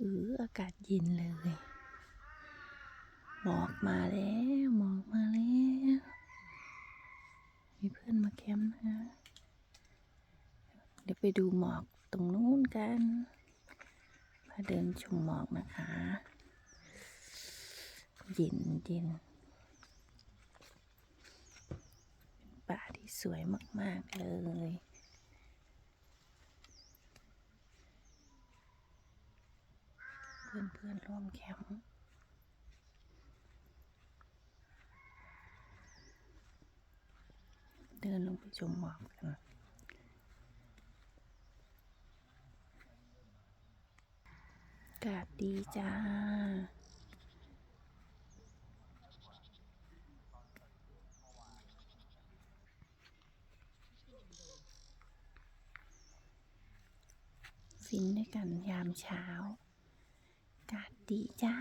เอออากาศเย็นเลย หมอกมาแล้วหมอกมาแล้ว มีเพื่อนมาแคมป์นะเดี๋ยวไปดูหมอกตรงนู้นกันพาเดินชมหมอกนะคะเย็นเย็นเป็นป่าที่สวยมาก ๆ เลย เพื่อนเพื่อนๆร่วมแคมป์เดินลงไปชมหมอกกันอากาศดีจ้า ฟินด้วยกันยามเช้าากาศดีจ้า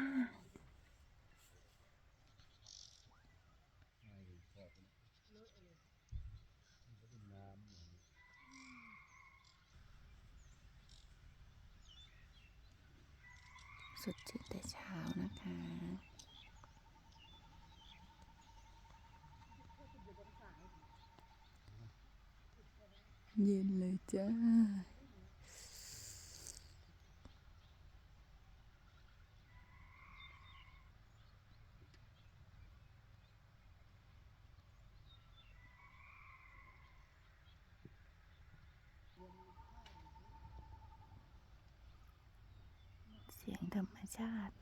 สุดชื่นแต่เช้านะคะเย็นเลยจ้า ธรรมชาติ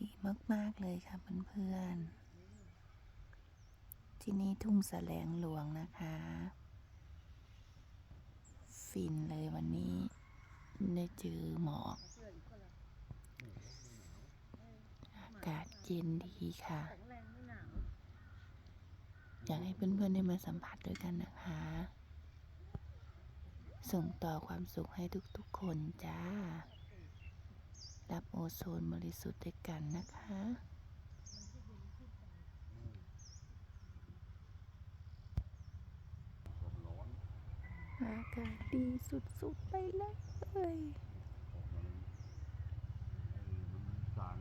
ดีมาก ๆ เลยค่ะเพื่อนๆ ที่นี่ทุ่งแสลงหลวงนะคะ ฟินเลยวันนี้ ได้เจอหมอกอากาศเย็นดีค่ะ อยากให้เพื่อนๆ ได้มาสัมผัสด้วยกันนะคะ ส่งต่อความสุขให้ทุกๆคนจ้า รับโอโซนบริสุทธิ์ด้วยกันนะคะอากาศดีสุดๆไปเลย บ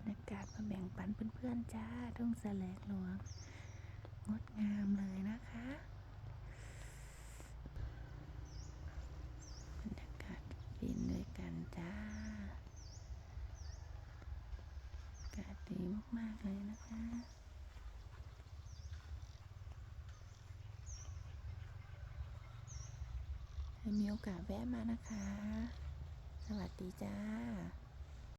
รรยากาศมาแบ่งปันเพื่อนๆจ้าทุ่งแสลงหลวง งดงามเลยนะคะบรรยากาศฟินด้วยกันจ้าอากาศดีมากๆเลยนะคะถ้มีโอกาสแวะมานะคะ สวัสดีจ้า